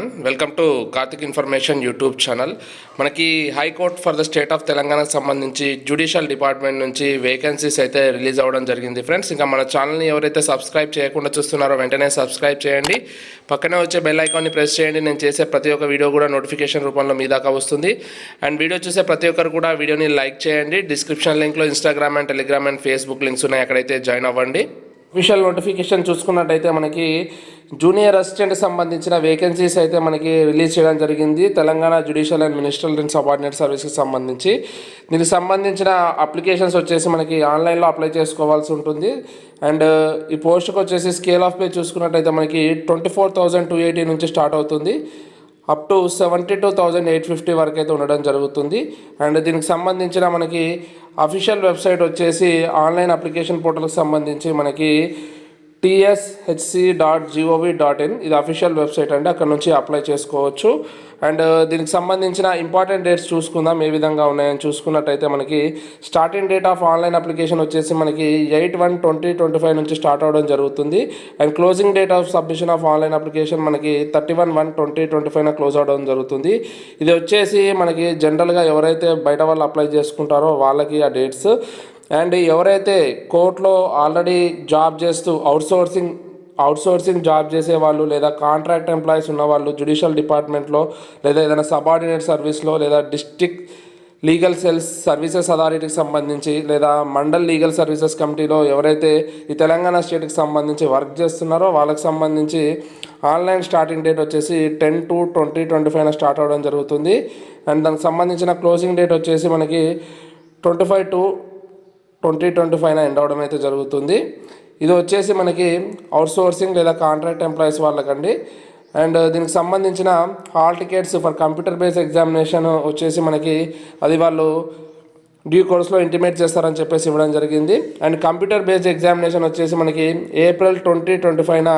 Everyone welcome to Karthik information YouTube channel మనకి high court for the state of తెలంగాణకు సంబంధించి judicial department నుంచి vacancies అయితే release అవ్వడం జరిగింది ఫ్రెండ్స్ ఇంకా మన ఛానల్ని ఎవరైతే సబ్స్క్రైబ్ చేయకుండా చూస్తున్నారో వెంటనే సబ్స్క్రైబ్ చేయండి. పక్కనే వచ్చే బెల్ ఐకాన్ని ప్రెస్ చేయండి. నేను చేసే ప్రతి ఒక్క వీడియో కూడా నోటిఫికేషన్ రూపంలో మీ దాకా వస్తుంది. అండ్ వీడియో చూసే ప్రతి ఒక్కరు కూడా వీడియోని లైక్ చేయండి. Description లింక్లో Instagram and Telegram and Facebook links ఉన్నాయి. అక్కడైతే జాయిన్ అవ్వండి. అఫీషియల్ నోటిఫికేషన్ చూసుకున్నట్టయితే మనకి జూనియర్ అసిస్టెంట్ సంబంధించిన వేకెన్సీస్ అయితే మనకి రిలీజ్ చేయడం జరిగింది. Telangana judicial and ministerial and subordinate సర్వీస్కి సంబంధించి. దీనికి సంబంధించిన అప్లికేషన్స్ వచ్చేసి మనకి ఆన్లైన్లో అప్లై చేసుకోవాల్సి ఉంటుంది. అండ్ ఈ పోస్ట్కి వచ్చేసి స్కేల్ ఆఫ్ పే చూసుకున్నట్టయితే మనకి twenty four thousand two eighty నుంచి స్టార్ట్ అవుతుంది. Up to seventy two thousand eight fifty వరకు అయితే ఉండడం జరుగుతుంది. అండ్ దీనికి సంబంధించిన మనకి అఫీషియల్ వెబ్సైట్ వచ్చేసి ఆన్లైన్ అప్లికేషన్ పోర్టల్కి సంబంధించి మనకి TSHC dot GOV dot in ఇది అఫీషియల్ వెబ్సైట్ అండి. అక్కడ నుంచి అప్లై చేసుకోవచ్చు. అండ్ uh, దీనికి సంబంధించిన ఇంపార్టెంట్ డేట్స్ చూసుకుందాం. ఏ విధంగా ఉన్నాయని చూసుకున్నట్టయితే మనకి starting date of online application వచ్చేసి మనకి eight one twenty twenty five నుంచి స్టార్ట్ అవడం జరుగుతుంది. And closing date of submission of online application మనకి thirty one one twenty twenty ఫైవ్న close అవడం జరుగుతుంది. ఇది వచ్చేసి మనకి జనరల్గా ఎవరైతే బయట వాళ్ళు అప్లై చేసుకుంటారో వాళ్ళకి ఆ డేట్స్ అండ్ ఎవరైతే కోర్టులో ఆల్రెడీ జాబ్ చేస్తూ అవుట్సోర్సింగ్ అవుట్సోర్సింగ్ జాబ్ చేసే వాళ్ళు లేదా కాంట్రాక్ట్ ఎంప్లాయీస్ ఉన్నవాళ్ళు జ్యుడిషియల్ డిపార్ట్మెంట్లో లేదా ఏదైనా సబార్డినేట్ సర్వీస్లో లేదా డిస్టిక్ లీగల్ సెల్స్ సర్వీసెస్ అథారిటీకి సంబంధించి లేదా మండల్ లీగల్ సర్వీసెస్ కమిటీలో ఎవరైతే ఈ తెలంగాణ స్టేట్కి సంబంధించి వర్క్ చేస్తున్నారో వాళ్ళకి సంబంధించి ఆన్లైన్ స్టార్టింగ్ డేట్ వచ్చేసి టెన్ టు ట్వంటీ ట్వంటీ ఫైవ్న స్టార్ట్ అవ్వడం జరుగుతుంది. అండ్ దానికి సంబంధించిన క్లోజింగ్ డేట్ వచ్చేసి మనకి twenty five to twenty twenty ఫైవ్న end అవడం అయితే జరుగుతుంది. ఇది వచ్చేసి మనకి అవుట్సోర్సింగ్ లేదా కాంట్రాక్ట్ ఎంప్లాయీస్ వాళ్ళకండి. అండ్ దీనికి సంబంధించిన hall tickets for computer based examination వచ్చేసి మనకి అది వాళ్ళు డ్యూ కోర్స్లో ఇంటిమేట్ చేస్తారని చెప్పేసి ఇవ్వడం జరిగింది. అండ్ కంప్యూటర్ బేస్డ్ ఎగ్జామినేషన్ వచ్చేసి మనకి ఏప్రిల్ ట్వంటీ ట్వంటీ ఫైవ్న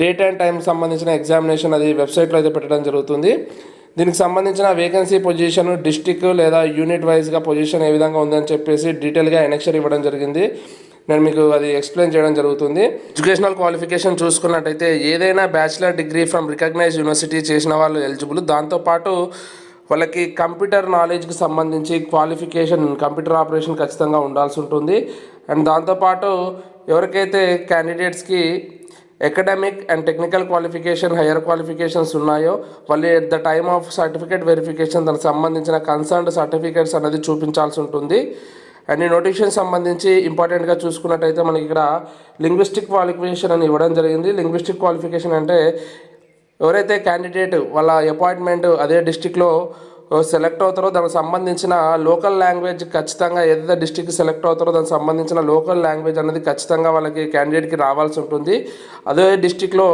డేట్ అండ్ టైం సంబంధించిన ఎగ్జామినేషన్ అది వెబ్సైట్లో అయితే పెట్టడం జరుగుతుంది. దీనికి సంబంధించిన వేకెన్సీ పొజిషన్ డిస్టిక్ లేదా యూనిట్ వైజ్గా పొజిషన్ ఏ విధంగా ఉందని చెప్పేసి డీటెయిల్గా ఎనెక్షన్ ఇవ్వడం జరిగింది. నేను మీకు అది ఎక్స్ప్లెయిన్ చేయడం జరుగుతుంది. ఎడ్యుకేషనల్ క్వాలిఫికేషన్ చూసుకున్నట్టయితే ఏదైనా bachelor degree from recognise university చేసిన వాళ్ళు ఎలిజిబుల్ దాంతోపాటు వాళ్ళకి కంప్యూటర్ నాలెడ్జ్కి సంబంధించి క్వాలిఫికేషన్ కంప్యూటర్ ఆపరేషన్ ఖచ్చితంగా ఉండాల్సి ఉంటుంది. అండ్ దాంతోపాటు ఎవరికైతే క్యాండిడేట్స్కి academic and technical qualification higher qualifications ఉన్నాయో మళ్ళీ at the time of certificate verification దానికి సంబంధించిన కన్సర్న్డ్ సర్టిఫికేట్స్ అనేది చూపించాల్సి ఉంటుంది. అండ్ ఈ నోటిఫికేషన్ సంబంధించి ఇంపార్టెంట్గా చూసుకున్నట్టయితే మనకి ఇక్కడ లింగ్విస్టిక్ క్వాలిఫికేషన్ అని ఇవ్వడం జరిగింది. లింగ్విస్టిక్ క్వాలిఫికేషన్ అంటే ఎవరైతే క్యాండిడేట్ వాళ్ళ అపాయింట్మెంట్ అదే డిస్టిక్లో సెలెక్ట్ అవుతారో దానికి సంబంధించిన లోకల్ లాంగ్వేజ్ ఖచ్చితంగా ఏదైతే డిస్టిక్ సెలెక్ట్ అవుతారో దానికి సంబంధించిన లోకల్ లాంగ్వేజ్ అనేది ఖచ్చితంగా వాళ్ళకి క్యాండిడేట్కి రావాల్సి ఉంటుంది. అదే డిస్టిక్లో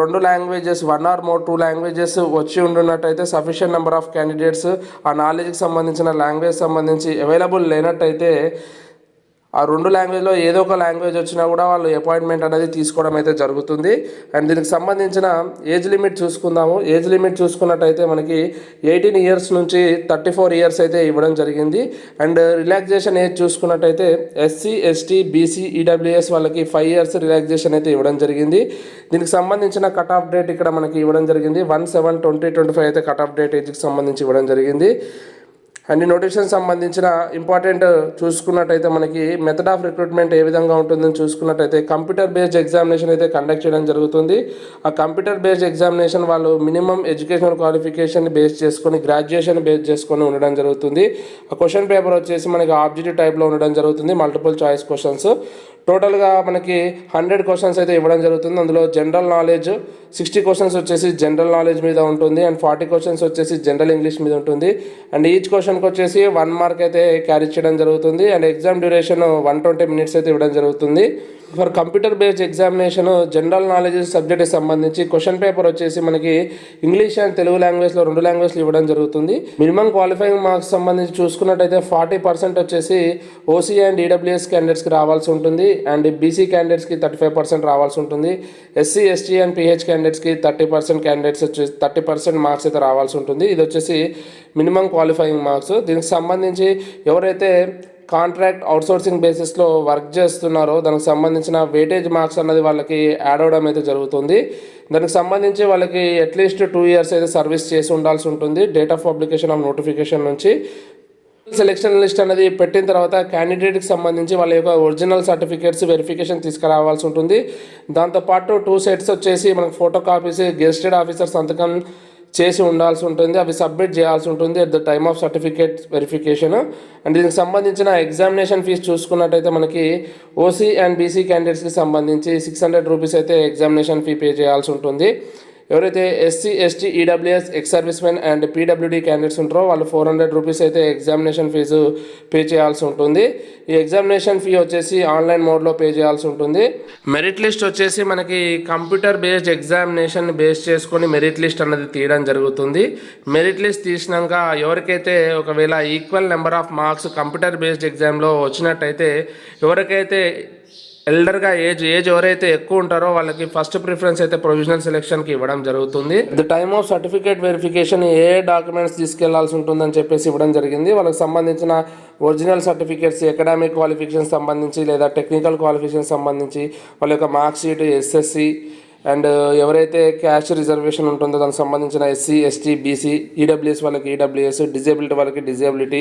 రెండు languages one or more two languages వచ్చి ఉండున్నట్టయితే సఫిషియెంట్ నెంబర్ ఆఫ్ క్యాండిడేట్స్ ఆ నాలెడ్జ్కి సంబంధించిన లాంగ్వేజ్ సంబంధించి అవైలబుల్ లేనట్టయితే ఆ రెండు లాంగ్వేజ్లో ఏదో ఒక లాంగ్వేజ్ వచ్చినా కూడా వాళ్ళు అపాయింట్మెంట్ అనేది తీసుకోవడం అయితే జరుగుతుంది. అండ్ దీనికి సంబంధించిన ఏజ్ లిమిట్ చూసుకుందాము. ఏజ్ లిమిట్ చూసుకున్నట్టయితే మనకి ఎయిటీన్ ఇయర్స్ నుంచి థర్టీ ఫోర్ ఇయర్స్ అయితే ఇవ్వడం జరిగింది. అండ్ రిలాక్సేషన్ ఏజ్ చూసుకున్నట్టయితే ఎస్సీ ఎస్టీ బీసీ ఈడబ్ల్యూఎస్ వాళ్ళకి ఫైవ్ ఇయర్స్ రిలాక్సేషన్ అయితే ఇవ్వడం జరిగింది. దీనికి సంబంధించిన కట్ ఆఫ్ డేట్ ఇక్కడ మనకి ఇవ్వడం జరిగింది. One seven twenty twenty five అయితే కట్ ఆఫ్ డేట్ ఏజ్కి సంబంధించి ఇవ్వడం జరిగింది. అండ్ నోటిఫికేషన్ సంబంధించిన ఇంపార్టెంట్ చూసుకున్నట్టయితే మనకి మెథడ్ ఆఫ్ రిక్రూట్మెంట్ ఏ విధంగా ఉంటుందని చూసుకున్నట్టయితే కంప్యూటర్ బేస్డ్ ఎగ్జామినేషన్ అయితే కండక్ట్ చేయడం జరుగుతుంది. ఆ కంప్యూటర్ బేస్డ్ ఎగ్జామినేషన్ వాళ్ళు మినిమం ఎడ్యుకేషనల్ క్వాలిఫికేషన్ బేస్ చేసుకొని గ్రాడ్యుయేషన్ బేస్ చేసుకొని ఉండడం జరుగుతుంది. ఆ క్వశ్చన్ పేపర్ వచ్చేసి మనకి ఆబ్జెక్టివ్ టైప్లో ఉండడం జరుగుతుంది. మల్టిపుల్ చాయిస్ క్వశ్చన్స్ టోటల్గా మనకి హండ్రెడ్ క్వశ్చన్స్ అయితే ఇవ్వడం జరుగుతుంది. అందులో జనరల్ నాలెడ్జ్ సిక్స్టీ క్వశ్చన్స్ వచ్చేసి జనరల్ నాలెడ్జ్ మీద ఉంటుంది. అండ్ ఫార్టీ క్వశ్చన్స్ వచ్చేసి జనరల్ ఇంగ్లీష్ మీద ఉంటుంది. అండ్ ఈచ్ క్వశ్చన్కి వచ్చేసి వన్ మార్క్ అయితే క్యారీ చేయడం జరుగుతుంది. And exam duration one twenty minutes అయితే ఇవ్వడం జరుగుతుంది. For computer based examination general knowledge సబ్జెక్ట్కి సంబంధించి క్వశ్చన్ పేపర్ వచ్చేసి మనకి ఇంగ్లీష్ అండ్ తెలుగు లాంగ్వేజ్లో రెండు లాంగ్వేజ్లు ఇవ్వడం జరుగుతుంది. మినిమం క్వాలిఫైయింగ్ మార్క్స్ సంబంధించి చూసుకున్నట్టయితే ఫార్టీ పర్సెంట్ వచ్చేసి ఓసీ అండ్ ఈడబ్ల్యూఎస్ క్యాండిడేట్స్కి రావాల్సి ఉంటుంది. అండ్ బీసీ క్యాండిడేట్స్కి థర్టీ ఫైవ్ పర్సెంట్ రావాల్సి ఉంటుంది. ఎస్సీ ఎస్టీ అండ్ పిహెచ్ క్యాండిడేట్స్కి థర్టీ పర్సెంట్ క్యాండిడేట్స్ వచ్చేసి థర్టీ పర్సెంట్ మార్క్స్ అయితే రావాల్సి ఉంటుంది. ఇది వచ్చేసి మినిమం క్వాలిఫైయింగ్ మార్క్స్ దీనికి సంబంధించి ఎవరైతే కాంట్రాక్ట్ అవుట్సోర్సింగ్ బేసిస్లో వర్క్ చేస్తున్నారో దానికి సంబంధించిన వెయిటేజ్ మార్క్స్ అన్నది వాళ్ళకి యాడ్ అవడం అయితే జరుగుతుంది. దానికి సంబంధించి వాళ్ళకి అట్లీస్ట్ టూ ఇయర్స్ అయితే సర్వీస్ చేసి ఉండాల్సి ఉంటుంది. Date of publication of notification నుంచి. సెలెక్షన్ లిస్ట్ అనేది పెట్టిన తర్వాత క్యాండిడేట్కి సంబంధించి వాళ్ళ యొక్క ఒరిజినల్ సర్టిఫికేట్స్ వెరిఫికేషన్ తీసుకురావాల్సి ఉంటుంది. దాంతోపాటు టూ సెట్స్ వచ్చేసి మనకు ఫోటో కాపీస్ గెస్టెడ్ ఆఫీసర్ సంతకం చేసి ఉండాల్సి ఉంటుంది. అవి సబ్మిట్ చేయాల్సి ఉంటుంది at the time of certificate verification and దీనికి సంబంధించిన ఎగ్జామినేషన్ ఫీజు చూసుకున్నట్టయితే మనకి ఓసీ అండ్ బీసీ క్యాండిడేట్స్కి సంబంధించి సిక్స్ హండ్రెడ్ రూపీస్ అయితే ఎగ్జామినేషన్ ఫీ పే చేయాల్సి ఉంటుంది. ఎవరైతే SC ST EWS ex service men and PWD candidates ఉంటారో వాళ్ళు ఫోర్ హండ్రెడ్ రూపీస్ అయితే ఎగ్జామినేషన్ ఫీజు పే చేయాల్సి ఉంటుంది. ఈ ఎగ్జామినేషన్ ఫీ వచ్చేసి ఆన్లైన్ మోడ్లో పే చేయాల్సి ఉంటుంది. మెరిట్ లిస్ట్ వచ్చేసి మనకి కంప్యూటర్ బేస్డ్ ఎగ్జామినేషన్ బేస్ చేసుకొని మెరిట్ లిస్ట్ అన్నది తీయడం జరుగుతుంది. మెరిట్ లిస్ట్ తీసినాక ఎవరికైతే ఒకవేళ equal number of marks computer based ఎగ్జామ్లో వచ్చినట్టయితే ఎవరికైతే ఎల్డర్గా ఏజ్ ఏజ్ ఎవరైతే ఎక్కువ ఉంటారో వాళ్ళకి ఫస్ట్ ప్రిఫరెన్స్ అయితే ప్రొవిజనల్ సెలెక్షన్కి ఇవ్వడం జరుగుతుంది. The time of certificate verification A documents తీసుకెళ్ళాల్సి ఉంటుందని చెప్పేసి ఇవ్వడం జరిగింది. వాళ్ళకి సంబంధించిన ఒరిజినల్ సర్టిఫికేట్స్ అకాడమిక్ క్వాలిఫికేషన్ సంబంధించి లేదా టెక్నికల్ క్వాలిఫికేషన్ సంబంధించి వాళ్ళ యొక్క మార్క్ షీట్ ఎస్ఎస్సి అండ్ ఎవరైతే క్యాష్ రిజర్వేషన్ ఉంటుందో దానికి సంబంధించిన ఎస్సీ ఎస్టీ బీసీ ఈడబ్ల్యూఎస్ వాళ్ళకి ఈడబ్ల్యూఎస్ డిజేబిలిటీ వాళ్ళకి డిజేబిలిటీ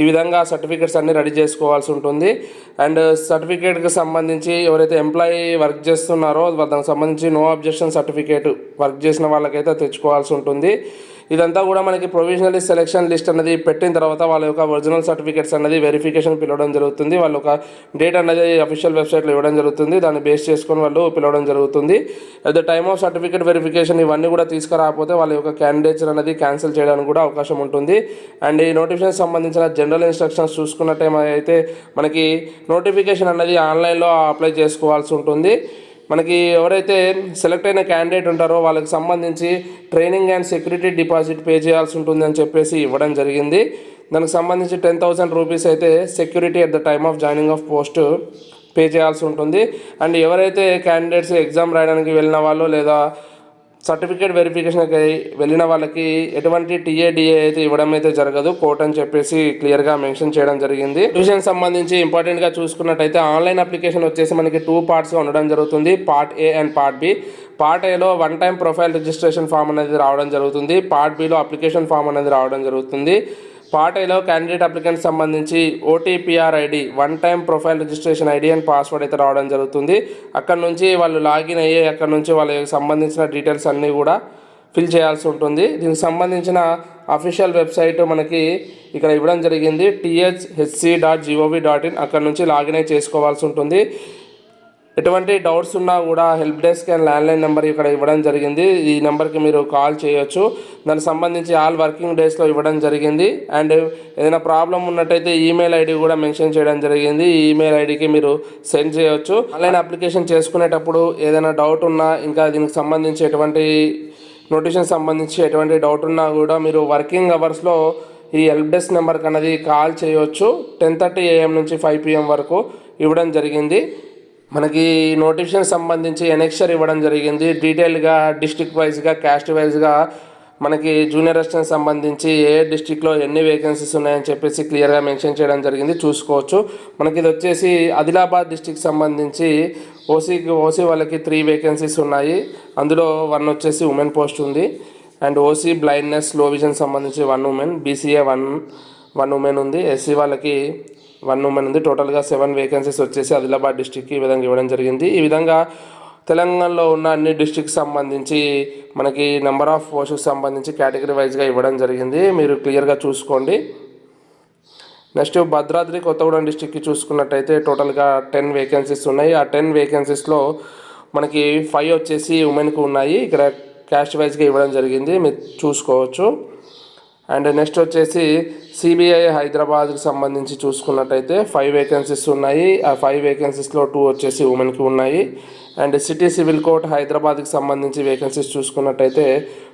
ఈ విధంగా సర్టిఫికేట్స్ అన్ని రెడీ చేసుకోవాల్సి ఉంటుంది. అండ్ సర్టిఫికేట్కి సంబంధించి ఎవరైతే ఎంప్లాయీ వర్క్ చేస్తున్నారో దానికి సంబంధించి నో అబ్జెక్షన్ సర్టిఫికేట్ వర్క్ చేసిన వాళ్ళకైతే తెచ్చుకోవాల్సి ఉంటుంది. ఇదంతా కూడా మనకి ప్రొవిజనల్ సెలెక్షన్ లిస్ట్ అనేది పెట్టిన తర్వాత వాళ్ళ యొక్క ఒరిజినల్ సర్టిఫికేట్స్ అనేది వెరిఫికేషన్ పిలవడం జరుగుతుంది. వాళ్ళ ఒక డేట్ అనేది అఫీషియల్ వెబ్సైట్లో ఇవ్వడం జరుగుతుంది. దాన్ని బేస్ చేసుకొని వాళ్ళు పిలవడం జరుగుతుంది. At the time of certificate verification ఇవన్నీ కూడా తీసుకురాకపోతే వాళ్ళ యొక్క క్యాండిడేట్స్ అనేది క్యాన్సిల్ చేయడానికి కూడా అవకాశం ఉంటుంది. అండ్ ఈ నోటిఫికేషన్ సంబంధించిన జనరల్ ఇన్స్ట్రక్షన్స్ చూసుకున్నట్టే అయితే మనకి నోటిఫికేషన్ అనేది ఆన్లైన్లో అప్లై చేసుకోవాల్సి ఉంటుంది. మనకి ఎవరైతే సెలెక్ట్ అయిన క్యాండిడేట్ ఉంటారో వాళ్ళకి సంబంధించి training and security deposit pay చేయాల్సి ఉంటుంది అని చెప్పేసి ఇవ్వడం జరిగింది. దానికి సంబంధించి టెన్ థౌసండ్ రూపీస్ అయితే security at the time of joining of post pay చేయాల్సి ఉంటుంది. అండ్ ఎవరైతే క్యాండిడేట్స్ ఎగ్జామ్ రాయడానికి వెళ్ళిన వాళ్ళు లేదా సర్టిఫికేట్ వెరిఫికేషన్కి వెళ్ళిన వాళ్ళకి ఎటువంటి టీఏడిఏ అయితే ఇవ్వడం అయితే జరగదు. కోర్ట్ అని చెప్పేసి క్లియర్గా మెన్షన్ చేయడం జరిగింది. ట్యూషన్ సంబంధించి ఇంపార్టెంట్గా చూసుకున్నట్టయితే ఆన్లైన్ అప్లికేషన్ వచ్చేసి మనకి టూ పార్ట్స్గా ఉండడం జరుగుతుంది. Part A and part B part ఏలో one time profile registration form అనేది రావడం జరుగుతుంది. పార్ట్ బిలో అప్లికేషన్ ఫామ్ అనేది రావడం జరుగుతుంది. పార్టీలో క్యాండిడేట్ అప్లికెంట్ సంబంధించి OTPR ID one time profile registration ID and password అయితే రావడం జరుగుతుంది. అక్కడ నుంచి వాళ్ళు లాగిన్ అయ్యి అక్కడ నుంచి వాళ్ళకి సంబంధించిన డీటెయిల్స్ అన్నీ కూడా ఫిల్ చేయాల్సి ఉంటుంది. దీనికి సంబంధించిన అఫీషియల్ వెబ్సైట్ మనకి ఇక్కడ ఇవ్వడం జరిగింది. THHC dot GOV dot in అక్కడ నుంచి లాగిన్ అయి చేసుకోవాల్సి ఉంటుంది. ఎటువంటి డౌట్స్ ఉన్నా కూడా help desk and landline number ఇక్కడ ఇవ్వడం జరిగింది. ఈ నెంబర్కి మీరు కాల్ చేయొచ్చు. దానికి సంబంధించి ఆల్ వర్కింగ్ డేస్లో ఇవ్వడం జరిగింది. అండ్ ఏదైనా ప్రాబ్లం ఉన్నట్టయితే ఈమెయిల్ ఐడి కూడా మెన్షన్ చేయడం జరిగింది. ఈ ఈమెయిల్ ఐడికి మీరు సెండ్ చేయొచ్చు. ఆన్లైన్ అప్లికేషన్ చేసుకునేటప్పుడు ఏదైనా డౌట్ ఉన్నా ఇంకా దీనికి సంబంధించి ఎటువంటి నోటిఫికేషన్ సంబంధించి ఎటువంటి డౌట్ ఉన్నా కూడా మీరు వర్కింగ్ అవర్స్లో ఈ హెల్ప్ డెస్క్ నెంబర్కి అన్నది కాల్ చేయవచ్చు టెన్ థర్టీ ఏఎం నుంచి ఫైవ్ పిఎం వరకు ఇవ్వడం జరిగింది. మనకి నోటిఫికేషన్ సంబంధించి ఎనెక్షర్ ఇవ్వడం జరిగింది. డీటెయిల్గా డిస్ట్రిక్ట్ వైజ్గా క్యాస్ట్ వైజ్గా మనకి జూనియర్ అసిస్టెంట్ సంబంధించి ఏ డిస్టిక్లో ఎన్ని వేకెన్సీస్ ఉన్నాయని చెప్పేసి క్లియర్గా మెన్షన్ చేయడం జరిగింది. చూసుకోవచ్చు. మనకి ఇది వచ్చేసి ఆదిలాబాద్ డిస్టిక్ సంబంధించి ఓసీకి ఓసీ వాళ్ళకి త్రీ వేకెన్సీస్ ఉన్నాయి. అందులో వన్ వచ్చేసి ఉమెన్ పోస్ట్ ఉంది. అండ్ ఓసీ బ్లైండ్నెస్లో విజన్ సంబంధించి one women BCA one one women ఉంది. ఎస్సీ వాళ్ళకి వన్ ఉమెన్ ఉంది. టోటల్గా సెవెన్ వేకెన్సీస్ వచ్చేసి ఆదిలాబాద్ డిస్టిక్కి ఈ విధంగా ఇవ్వడం జరిగింది. ఈ విధంగా తెలంగాణలో ఉన్న అన్ని డిస్టిక్ సంబంధించి మనకి నెంబర్ ఆఫ్ పోస్ట్కి సంబంధించి కేటగిరీ వైజ్గా ఇవ్వడం జరిగింది. మీరు క్లియర్గా చూసుకోండి. నెక్స్ట్ భద్రాద్రి కొత్తగూడెం డిస్టిక్కి చూసుకున్నట్టయితే టోటల్గా టెన్ వేకెన్సీస్ ఉన్నాయి. ఆ టెన్ వేకెన్సీస్లో మనకి ఫైవ్ వచ్చేసి ఉమెన్కి ఉన్నాయి. ఇక్కడ క్యాస్ట్ వైజ్గా ఇవ్వడం జరిగింది. మీరు చూసుకోవచ్చు. అండ్ నెక్స్ట్ వచ్చేసి సిబిఐ హైదరాబాద్కి సంబంధించి చూసుకున్నట్టయితే ఫైవ్ వేకెన్సీస్ ఉన్నాయి. ఆ ఫైవ్ వేకెన్సీస్లో టూ వచ్చేసి ఉమెన్కి ఉన్నాయి. అండ్ సిటీ సివిల్ కోర్ట్ హైదరాబాద్కి సంబంధించి వేకెన్సీస్ చూసుకున్నట్టయితే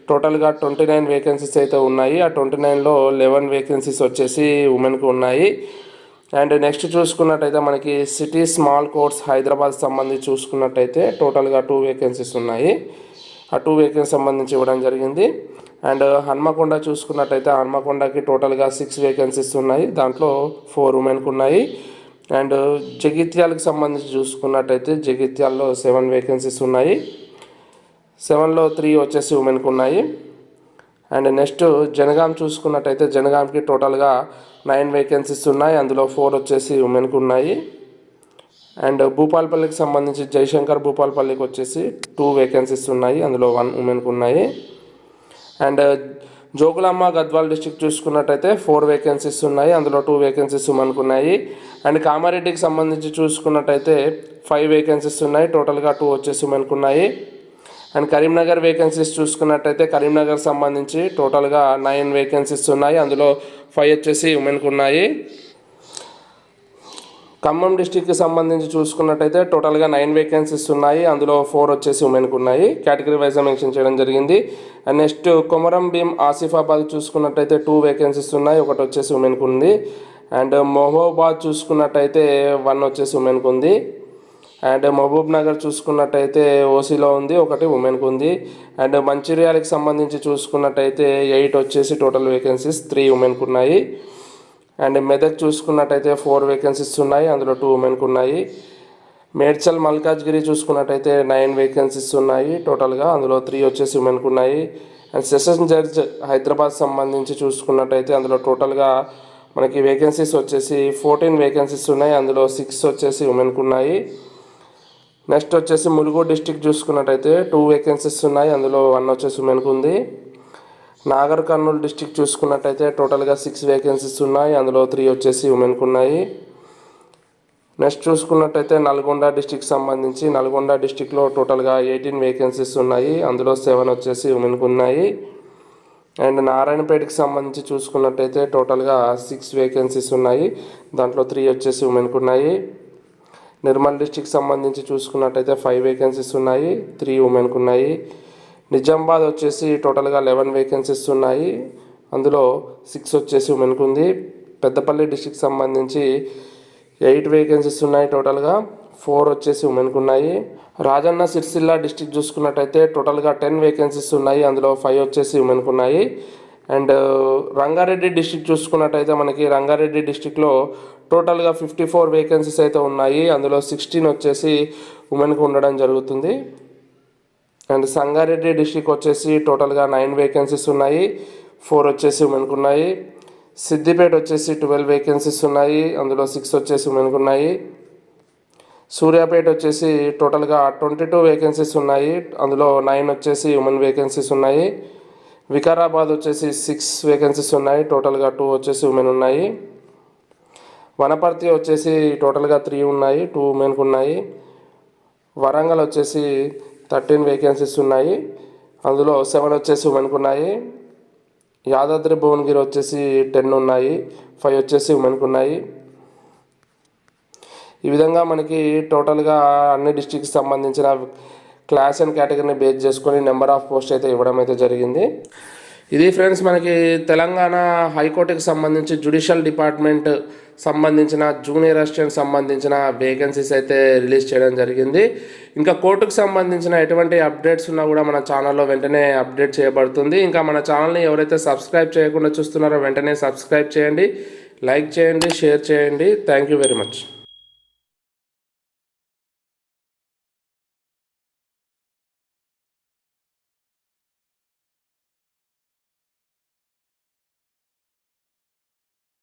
టోటల్గా ట్వంటీ నైన్ వేకెన్సీస్ అయితే ఉన్నాయి. ఆ ట్వంటీ నైన్లో లెవెన్ వేకెన్సీస్ వచ్చేసి ఉమెన్కి ఉన్నాయి. అండ్ నెక్స్ట్ చూసుకున్నట్టయితే మనకి సిటీ స్మాల్ కోర్ట్స్ హైదరాబాద్ సంబంధించి చూసుకున్నట్టయితే టోటల్గా టూ వేకెన్సీస్ ఉన్నాయి. ఆ టూ వేకెన్సీ సంబంధించి ఇవ్వడం జరిగింది. అండ్ హన్మకొండ చూసుకున్నట్టయితే హన్మకొండకి టోటల్గా సిక్స్ వేకెన్సీస్ ఉన్నాయి. దాంట్లో ఫోర్ ఉమెన్కి ఉన్నాయి. అండ్ జగిత్యాలకు సంబంధించి చూసుకున్నట్టయితే జగిత్యాల్లో సెవెన్ వేకెన్సీస్ ఉన్నాయి. సెవెన్లో త్రీ వచ్చేసి ఉమెన్కి ఉన్నాయి. అండ్ నెక్స్ట్ జనగాం చూసుకున్నట్టయితే జనగాంకి టోటల్గా నైన్ వేకెన్సీస్ ఉన్నాయి. అందులో ఫోర్ వచ్చేసి ఉమెన్కి ఉన్నాయి. అండ్ భూపాలపల్లికి సంబంధించి జయశంకర్ భూపాలపల్లికి వచ్చేసి టూ వేకెన్సీస్ ఉన్నాయి. అందులో వన్ ఉమెన్కి ఉన్నాయి. And uh, Jogulamba Gadwal district చూసుకున్నట్టయితే ఫోర్ వేకెన్సీస్ ఉన్నాయి. అందులో టూ వేకెన్సీస్ ఉమెన్కి ఉన్నాయి అండ్ కామారెడ్డికి సంబంధించి చూసుకున్నట్టయితే ఫైవ్ వేకెన్సీస్ ఉన్నాయి. టోటల్గా టూ వచ్చేసి ఉమెన్కి ఉన్నాయి అండ్ కరీంనగర్ వేకెన్సీస్ చూసుకున్నట్టయితే కరీంనగర్ సంబంధించి టోటల్గా నైన్ వేకెన్సీస్ ఉన్నాయి. అందులో ఫైవ్ వచ్చేసి ఉమెన్కు ఉన్నాయి ఖమ్మం డిస్టిక్కి సంబంధించి చూసుకున్నట్టయితే టోటల్గా నైన్ వేకెన్సీస్ ఉన్నాయి. అందులో ఫోర్ వచ్చేసి ఉమెన్కి ఉన్నాయి. కేటగిరీ వైజ్ మెన్షన్ చేయడం జరిగింది. అండ్ నెక్స్ట్ కొమరం భీం ఆసిఫాబాద్ చూసుకున్నట్టయితే టూ వేకెన్సీస్ ఉన్నాయి. ఒకటి వచ్చేసి ఉమెన్కి ఉంది. అండ్ మహోబాద్ చూసుకున్నట్టయితే వన్ వచ్చేసి ఉమెన్కి ఉంది. అండ్ మహబూబ్ నగర్ చూసుకున్నట్టయితే ఓసీలో ఉంది. ఒకటి ఉమెన్కి ఉంది. అండ్ మంచిర్యాలకి సంబంధించి చూసుకున్నట్టయితే ఎయిట్ వచ్చేసి టోటల్ వేకెన్సీస్ త్రీ ఉమెన్కి ఉన్నాయి. అండ్ మెదక్ చూసుకున్నట్టయితే ఫోర్ వేకెన్సీస్ ఉన్నాయి అందులో టూ ఉమెన్కి ఉన్నాయి. మేడ్చల్ మల్కాజ్గిరి చూసుకున్నట్టయితే నైన్ వేకెన్సీస్ ఉన్నాయి టోటల్గా అందులో త్రీ వచ్చేసి ఉమెన్కి ఉన్నాయి. అండ్ సెషన్ జడ్జ్ హైదరాబాద్ సంబంధించి చూసుకున్నట్టయితే అందులో టోటల్గా మనకి వేకెన్సీస్ వచ్చేసి ఫోర్టీన్ వేకెన్సీస్ ఉన్నాయి అందులో సిక్స్ వచ్చేసి ఉమెన్కి ఉన్నాయి. నెక్స్ట్ వచ్చేసి ములుగు డిస్టిక్ చూసుకున్నట్టయితే టూ వేకెన్సీస్ ఉన్నాయి అందులో వన్ వచ్చేసి ఉమెన్కి ఉంది. నాగర్ కర్నూలు డిస్టిక్ చూసుకున్నట్టయితే టోటల్గా సిక్స్ వేకెన్సీస్ ఉన్నాయి. అందులో త్రీ వచ్చేసి ఉమెన్కి ఉన్నాయి నెక్స్ట్ చూసుకున్నట్టయితే నల్గొండ డిస్టిక్ సంబంధించి నల్గొండ డిస్టిక్లో టోటల్గా ఎయిటీన్ వేకెన్సీస్ ఉన్నాయి. అందులో సెవెన్ వచ్చేసి ఉమెన్కి ఉన్నాయి అండ్ నారాయణపేటకి సంబంధించి చూసుకున్నట్టయితే టోటల్గా సిక్స్ వేకెన్సీస్ ఉన్నాయి. దాంట్లో త్రీ వచ్చేసి ఉమెన్కి ఉన్నాయి నిర్మల్ డిస్టిక్ సంబంధించి చూసుకున్నట్టయితే ఫైవ్ వేకెన్సీస్ ఉన్నాయి. త్రీ ఉమెన్కి ఉన్నాయి నిజామాబాద్ వచ్చేసి టోటల్గా లెవెన్ వేకెన్సీస్ ఉన్నాయి. అందులో సిక్స్ వచ్చేసి ఉమెన్కి ఉంది. పెద్దపల్లి డిస్టిక్ సంబంధించి ఎయిట్ వేకెన్సీస్ ఉన్నాయి టోటల్గా. ఫోర్ వచ్చేసి ఉమెన్కి ఉన్నాయి. రాజన్న సిరిసిల్ల డిస్టిక్ చూసుకున్నట్టయితే టోటల్గా టెన్ వేకెన్సీస్ ఉన్నాయి. అందులో ఫైవ్ వచ్చేసి ఉమెన్కి ఉన్నాయి. అండ్ uh, రంగారెడ్డి డిస్టిక్ చూసుకున్నట్టయితే మనకి రంగారెడ్డి డిస్టిక్లో టోటల్గా ఫిఫ్టీ ఫోర్ వేకెన్సీస్ అయితే ఉన్నాయి. అందులో సిక్స్టీన్ వచ్చేసి ఉమెన్కి ఉండడం జరుగుతుంది. అండ్ సంగారెడ్డి డిస్టిక్ వచ్చేసి టోటల్గా నైన్ వేకెన్సీస్ ఉన్నాయి ఫోర్ వచ్చేసి ఉమెన్కి ఉన్నాయి. సిద్దిపేట వచ్చేసి ట్వెల్వ్ వేకెన్సీస్ ఉన్నాయి అందులో సిక్స్ వచ్చేసి ఉమెన్కి ఉన్నాయి. సూర్యాపేట వచ్చేసి టోటల్గా ట్వంటీ టూ వేకెన్సీస్ ఉన్నాయి అందులో నైన్ వచ్చేసి ఉమెన్ వేకెన్సీస్ ఉన్నాయి. వికారాబాద్ వచ్చేసి సిక్స్ వేకెన్సీస్ ఉన్నాయి టోటల్గా టూ వచ్చేసి ఉమెన్ ఉన్నాయి. వనపర్తి వచ్చేసి టోటల్గా త్రీ ఉన్నాయి టూ ఉమెన్కి ఉన్నాయి. వరంగల్ వచ్చేసి థర్టీన్ వేకెన్సీస్ ఉన్నాయి. అందులో సెవెన్ వచ్చేసి ఉమెన్కి ఉన్నాయి. యాదాద్రి భువనగిరి వచ్చేసి టెన్ ఉన్నాయి. ఫైవ్ వచ్చేసి ఉమెన్కి ఉన్నాయి. ఈ విధంగా మనకి టోటల్గా అన్ని డిస్టిక్కి సంబంధించిన క్లాస్ అండ్ కేటగిరీని బేస్ చేసుకొని నెంబర్ ఆఫ్ పోస్ట్ అయితే ఇవ్వడం అయితే జరిగింది. ఇది ఫ్రెండ్స్ మనకి తెలంగాణ హైకోర్టుకి సంబంధించి జుడిషియల్ డిపార్ట్మెంట్ సంబంధించిన జూనియర్ అసిస్టెంట్ సంబంధించిన వేకెన్సీస్ అయితే రిలీజ్ చేయడం జరిగింది. ఇంకా కోర్టుకు సంబంధించిన ఎటువంటి అప్డేట్స్ ఉన్నా కూడా మన ఛానల్లో వెంటనే అప్డేట్ చేయబడుతుంది. ఇంకా మన ఛానల్ని ఎవరైతే సబ్స్క్రైబ్ చేయకుండా చూస్తున్నారో వెంటనే సబ్స్క్రైబ్ చేయండి. లైక్ చేయండి షేర్ చేయండి. Thank you very much